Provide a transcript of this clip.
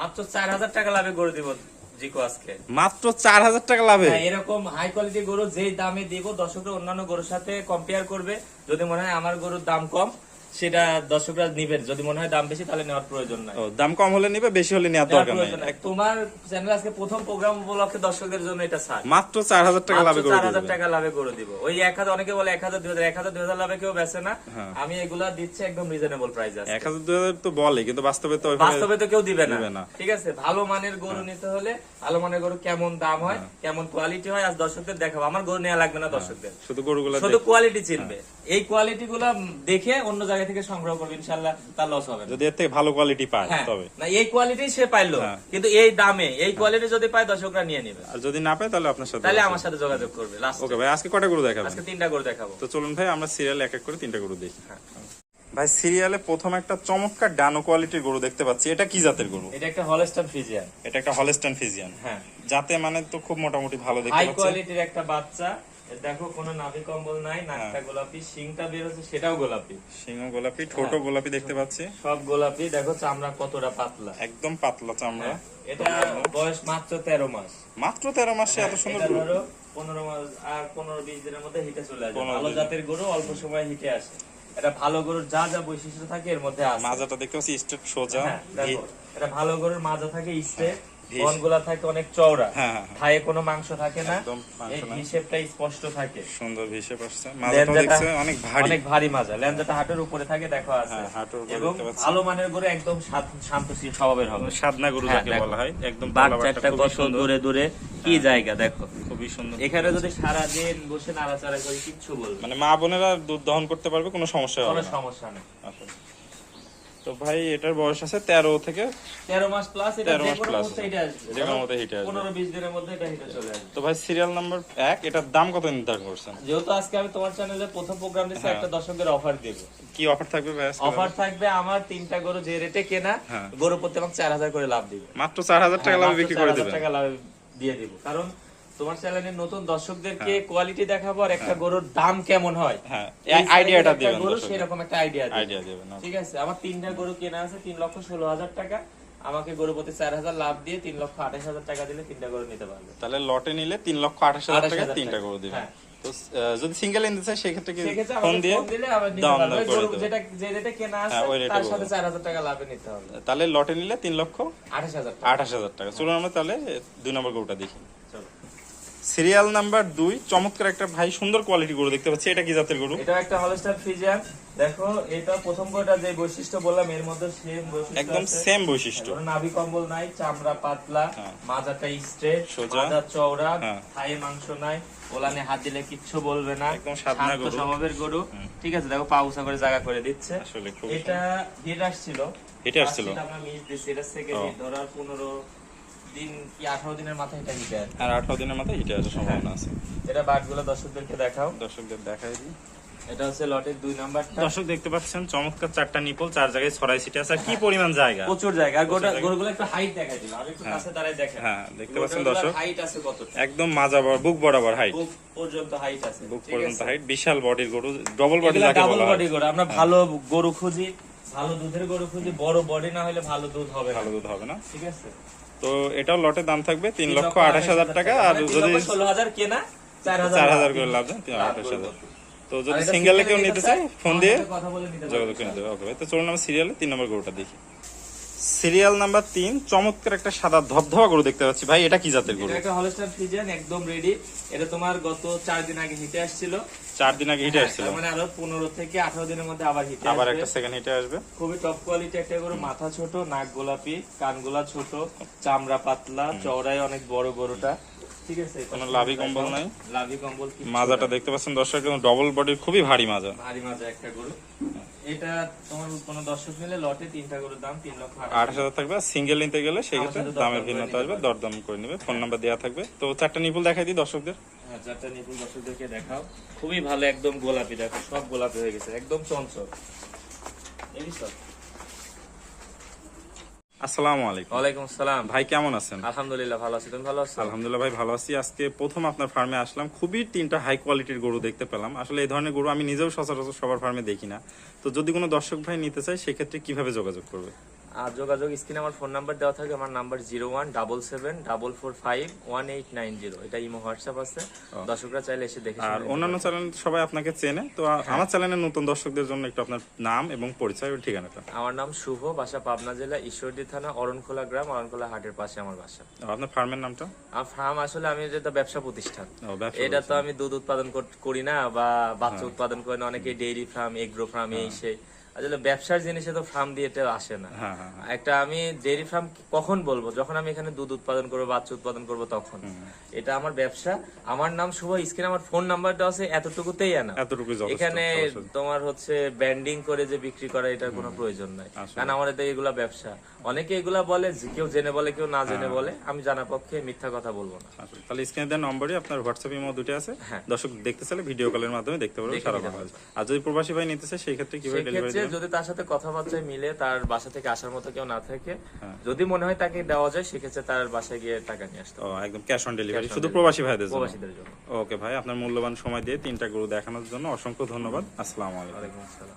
মাত্র চার হাজার টাকা লাভে গরু দিব জিকো আজকে। মাত্র চার হাজার টাকা লাভে? হ্যাঁ, এরকম হাই কোয়ালিটি গরু যেই দামে দিব দর্শকরা অন্যান্য গরুর সাথে কম্পেয়ার করবে। যদি মনে হয় আমার গরুর দাম কম সেটা দর্শকরা নিবেন। যদি মনে হয় দাম বেশি তাহলে নেওয়ার প্রয়োজন নাই। দাম কম হলে নিবে বেশি হলে নেওয়ার দরকার নাই। তোমার চ্যানেল আজকে প্রথম প্রোগ্রাম উপলক্ষে দর্শকদের জন্য এটা ছাড়। মাত্র চার হাজার টাকা লাভে করে চার হাজার দিবে। টাকা লাভে করে দিব। ওই এক হাজার অনেকে বলে এক হাজার দুই হাজার এক হাজার দুই হাজার লাভে কেউ বেছে না। হ্যাঁ। আমি এগুলা দিচ্ছি একদম রিজনেবল প্রাইস আছে এক হাজার দুই হাজার তো বলে কিন্তু বাস্তবে তো বাস্তবে তো কেউ দিবে না। ঠিক আছে? ভালো মানের গরু নিতে হলে ভালো মানের গরু কেমন দাম হয় কেমন কোয়ালিটি হয় আজ দর্শকদের দেখাবো। আমার গরু নেওয়া লাগবে না দর্শকদের। শুধু গরুগুলা শুধু কোয়ালিটি চিনবে। এই কোয়ালিটি গুলা দেখে অন্য জায়গা থেকে সংগ্রহ করবে ইনশাল্লাহ তার লস হবে যদি এর থেকে ভালো কোয়ালিটি পায় হ্যাঁ তবে। না এই কোয়ালিটি সে পাইলো হ্যাঁ। কিন্তু এই দামে এই কোয়ালিটি যদি পায় দর্শকরা নিয়ে নেবে। আর যদি না পায় তাহলে আপনার সাথে তাহলে আমার সাথে যোগাযোগ করবে লাস্ট ওকে ভাই আজকে কটা গরু দেখাবেন? আজকে তিনটা করে দেখাবো। তো চলুন ভাই আমরা সিরিয়াল এক এক করে তিনটা গরু দেখি। হ্যাঁ। ভাই সিরিয়ালে প্রথম একটা চমৎকার ডানো কোয়ালিটির গরু দেখতে পাচ্ছি। এটা কি জাতের গরু? এটা একটা হলস্টার ফিজিয়ান এটা একটা হলস্টান ফিজিয়ান হ্যাঁ। যাতে মানে তো খুব মোটামুটি ভালো দেখতে পাচ্ছি হাই কোয়ালিটির একটা বাচ্চা। দেখো কোনো নাভি কম্বল নাই নাকটা হ্যাঁ। গোলাপি শিংটা বের হচ্ছে সেটাও গোলাপি। গোলাপি ঠোঁটও হ্যাঁ। গোলাপি দেখতে পাচ্ছি। সব গোলাপি দেখো চামড়া কতটা পাতলা। একদম পাতলা চামড়া। হ্যাঁ, এটা বয়স মাত্র তেরো মাস। মাত্র মাসে এত সুন্দর ধরো মাস আর পনেরো বিশ দিনের মধ্যে হিটে চলে 15 ভালো জাতের গরু অল্প সময় হিটে আসে। এটা ভালো গরুর যা যা বৈশিষ্ট্য থাকে এর মধ্যে আছে। মাজাটা দেখতে পাচ্ছি সোজা এটা ভালো গরুর মাজা থাকে ভিস। বনগুলা থাকে অনেক চওড়া। হ্যাঁ, হ্যাঁ, হ্যাঁ। থায়ে কোনো মাংস থাকে না। একদম এই হিসেবটা স্পষ্ট থাকে। সুন্দর পাচ্ছে মাজাটাও অনেক ভারী। অনেক ভারী মাজা। লেঞ্জাটা হাঁটুর উপরে থাকে দেখো আছে। এবং ভালো মানের গরু একদম শান্ত- স্বভাবের হবে। সাদনা গরু যাকে বলা হয়। একদম খুবই কত দূরে দূরে? কি জায়গা দেখো। খুবই সুন্দর। এখানে যদি সারা দিন বসে নাড়াচাড়া করি কিচ্ছু বলবে মানে মা বোনেরা দুধ দহন করতে পারবে কোনো সমস্যা হবে কোনো সমস্যা নেই। আসলে। তো ভাই এটার বয়স আছে তেরো থেকে তেরো মাস প্লাস এটা 13 মাস। মুহূর্তে হিটে আসবে যে কোনো মুহূর্তে হিটে আসবে। পনেরো বিশ দিনের মধ্যে এটা হিটে চলে আসবে তো ভাই সিরিয়াল নাম্বার এক এটার দাম কত নির্ধারণ করছেন যেহেতু আজকে আমি তোমার চ্যানেলে প্রথম প্রোগ্রাম দিচ্ছি হ্যাঁ। একটা দর্শকের অফার দেবো কি অফার থাকবে ভাই? অফার থাকবে আমার তিনটা গরু যে রেটে কেনা হ্যাঁ। গরু প্রতি আমাকে চার হাজার করে লাভ দিবে মাত্র চার হাজার টাকা হ্যাঁ, লাভে মাত্র বিক্রি করে 4,000 টাকা লাভ দিয়ে দিব কারণ তোমার চ্যানেলের নতুন দর্শকদেরকে কোয়ালিটি দেখাবো আর একটা গরুর দাম কেমন হয়? হ্যাঁ। আইডিয়াটা দিবেন গরু সেরকম একটা আইডিয়া আইডিয়া দিবেন ঠিক আছে? আমার তিনটা গরু কেনা আছে তিন লক্ষ ষোলো হাজার টাকা। আমাকে গরু প্রতি চার হাজার লাভ দিয়ে তিন লক্ষ আঠাশ হাজার টাকা দিলে তিনটা গরু নিতে পারবে। তাহলে লটে নিলে তিন লক্ষ আঠাশ হাজার টাকা। তিনটা করে দিবেন। হ্যাঁ। তো যদি সিঙ্গেল নিতে চাই সেক্ষেত্রে কি ফোন দিয়ে দাম পারবে। করে গরু দেবো। যেটা যে রেটে কেনা আছে হ্যাঁ, তার সাথে চার হাজার টাকা লাভে নিতে হবে। তাহলে লটে নিলে তিন লক্ষ আঠাশ হাজার টাকা। আঠাশ হাজার টাকা। চলুন আমরা তাহলে দুই নম্বর গরুটা দেখি। সিরিয়াল নাম্বার দুই চমৎকার একটা ভাই সুন্দর কোয়ালিটি গরু দেখতে পাচ্ছি এটা কি জাতের গরু এটা একটা হলস্টার ফ্রিজিয়ান দেখো এটা প্রথম কোটা যে বৈশিষ্ট্য বললাম এর মধ্যে সেম বৈশিষ্ট্য একদম। সেম বৈশিষ্ট্য নাভি কম্বল নাই চামড়া পাতলা হ্যাঁ। মাজাটা স্ট্রেট সোজা। মাজা চওড়া হ্যাঁ। থায়ে মাংস নাই ওলানে হাত দিলে কিচ্ছু বলবে না একদম শান্ত গরু। স্বভাবের গরু ঠিক আছে দেখো পা উঁচা করে জায়গা করে দিচ্ছে আসলে খুব এটা হিট আসছিল হিটে আসছিল? আমরা মিস দিচ্ছি এটা সেকেন্ড। হিট ধরার পনেরো দিন কি আঠারো দিনের মাথায় এটা হিটে আসে আর আঠারো দিনের মাথায় হিটে আসার সম্ভাবনা আছে। এটা বাটগুলো দর্শকদেরকে দেখাও। দর্শকদের দেখাই দিই। এটা হচ্ছে লটের দুই নাম্বারটা। দর্শক দেখতে পাচ্ছেন চমৎকার চারটা নিপল চার জায়গায় ছড়াই সিটে আছে। কি পরিমাণ জায়গা? প্রচুর জায়গা। আর গোটা গরুগুলো একটু হাইট দেখাই দিল আর একটু হ্যাঁ। কাছে দাঁড়ায় দেখেন। হ্যাঁ, দেখতে পাচ্ছেন দর্শক। হাইট আছে কত একদম মাজা বরাবর বুক বরাবর হাইট বুক পর্যন্ত হাইট আছে। বুক পর্যন্ত হাইট বিশাল বডির গরু ডবল বডি যাকে ডাবল বলা হয়। গরু। আমরা ভালো গরু খুঁজি ভালো দুধের গরু খুঁজি বড় বডি না হলে ভালো দুধ হবে ভালো দুধ হবে না। ঠিক আছে? তো এটাও লটের দাম থাকবে তিন লক্ষ আঠাশ হাজার টাকা আর মানে যদি ষোলো হাজার কেনা চার হাজার করে লাভ দেন তিন আঠাশ হাজার। তো যদি সিঙ্গেলে কেউ নিতে চায় ফোন দিয়ে যোগাযোগ করে নিতে ওকে ভাই তো চলুন আমার সিরিয়ালে তিন নম্বর গরুটা দেখি। সিরিয়াল নাম্বার তিন চমৎকার একটা সাদা ধবধবা গরু দেখতে পাচ্ছি। ভাই এটা কি জাতের গরু? এটা একটা হলস্টার ফ্রিজিয়ান একদম রেডি এটা তোমার গত চার দিন আগে হিটে আসছিল। চার দিন আগে হিটে আসছিল? মানে আরও পনেরো থেকে আঠারো দিনের মধ্যে আবার হিটে আবার। একটা সেকেন্ড হিটে আসবে। খুবই টপ কোয়ালিটি একটা গরু মাথা ছোট নাক গোলাপি কানগুলা ছোট চামড়া পাতলা চওড়ায় অনেক বড় গরুটা। ঠিক আছে কোনো লাভি কম্বল নাই? লাভি কম্বল মাজাটা দেখতে পাচ্ছেন দর্শক ডবল বডির খুবই ভারী মাজা। ভারী মাজা একটা গরু। এটা তোমার কোনো দর্শক নিলে লটে তিনটা করে দাম তিন লক্ষ আঠাশ হাজার থাকবে। সিঙ্গেল নিতে গেলে সেক্ষেত্রে দামের ভিন্নতা আসবে দরদাম করে নেবে। ফোন নাম্বার দেওয়া থাকবে। তো চারটা নিপুল দেখাই দিই দর্শকদের। হ্যাঁ চারটা নিপুল দর্শকদেরকে দেখাও। খুবই ভালো একদম গোলাপি দেখো সব গোলাপি হয়ে গেছে একদম চঞ্চল। এই সব। আসসালামু আলাইকুম। ওয়ালাইকুম আসসালাম। ভাই কেমন আছেন? আলহামদুলিল্লাহ ভালো আছি। তুমি ভালো আছো? আলহামদুলিল্লাহ ভাই ভালো আছি। আজকে প্রথম আপনার ফার্মে আসলাম। খুবই তিনটা হাই কোয়ালিটির গরু দেখতে পেলাম। আসলে এই ধরনের গরু আমি নিজেও সচরাচর সবার ফার্মে দেখি না। তো যদি কোনো দর্শক ভাই নিতে চায় সেক্ষেত্রে কীভাবে যোগাযোগ করবে? আর যোগাযোগ স্ক্রিনে আমার ফোন নাম্বার দেওয়া থাকে আমার number zero one double seven double four five one eight nine zero. এটা ইমো হোয়াটসঅ্যাপ আছে। দর্শকরা চাইলে এসে দেখে আর অন্যান্য চ্যানেল সবাই আপনাকে চেনে। তো আমার চ্যানেলের নতুন দর্শকদের জন্য একটু আপনার নাম এবং পরিচয় ঠিকানাটা। আমার নাম শুভ বাসা পাবনা জেলা ঈশ্বরদী থানা অরণখোলা গ্রাম অরণখোলা হাটের পাশে আমার বাসা। আপনার ফার্মের নামটা? আমার ফার্ম আসলে আমি যেটা ব্যবসা প্রতিষ্ঠান। এটা তো আমি দুধ উৎপাদন করি না বা বাচ্চা উৎপাদন করি না অনেকে ডেইরি ফার্ম এগ্রো ফার্ম এই সেই। আসলে ব্যবসার জিনিসে তো ফার্ম দিয়ে এটা আসে না। হ্যাঁ হ্যাঁ হ্যাঁ। একটা আমি ডেইরি ফার্ম কখন বলব? যখন আমি এখানে দুধ উৎপাদন করব বাচ্চা উৎপাদন করব তখন। এটা আমার ব্যবসা। আমার নাম শুভ স্ক্রিনে আমার ফোন নাম্বারটা আছে এতটুকুতেই আনা। এখানে তোমার হচ্ছে ব্যান্ডিং করে যে বিক্রি করা এটার কোনো প্রয়োজন নাই। কারণ আমার এটা এগুলা ব্যবসা। অনেকে এগুলা বলে কেউ জেনে বলে কেউ না জেনে বলে। আমি জানার পক্ষে মিথ্যা কথা বলব না। তাহলে স্ক্রিনে দেওয়া নম্বরই আপনার হোয়াটসঅ্যাপ ইমো দুটো আছে। দর্শক দেখতে চাইলে ভিডিও কলের মাধ্যমে দেখতে পারবেন সারা বাংলাদেশ। আর যদি প্রবাসী ভাই নিতে চায় সেই ক্ষেত্রে কীভাবে ডেলিভারি দেবেন যদি তার সাথে কথাবার্তায় মিলে তার বাসা থেকে আসার মতো কেউ না থাকে হ্যাঁ। যদি মনে হয় তাকে দেওয়া যায় সেক্ষেত্রে তার বাসায় গিয়ে টাকা নিয়ে আসতে ও একদম ক্যাশ অন ডেলিভারি শুধু প্রবাসী ভাইদের জন্য? প্রবাসীদের জন্য। ওকে ভাই আপনার মূল্যবান সময় দিয়ে তিনটা গরু দেখানোর জন্য অসংখ্য ধন্যবাদ। আসসালামু আলাইকুম। আসসালাম।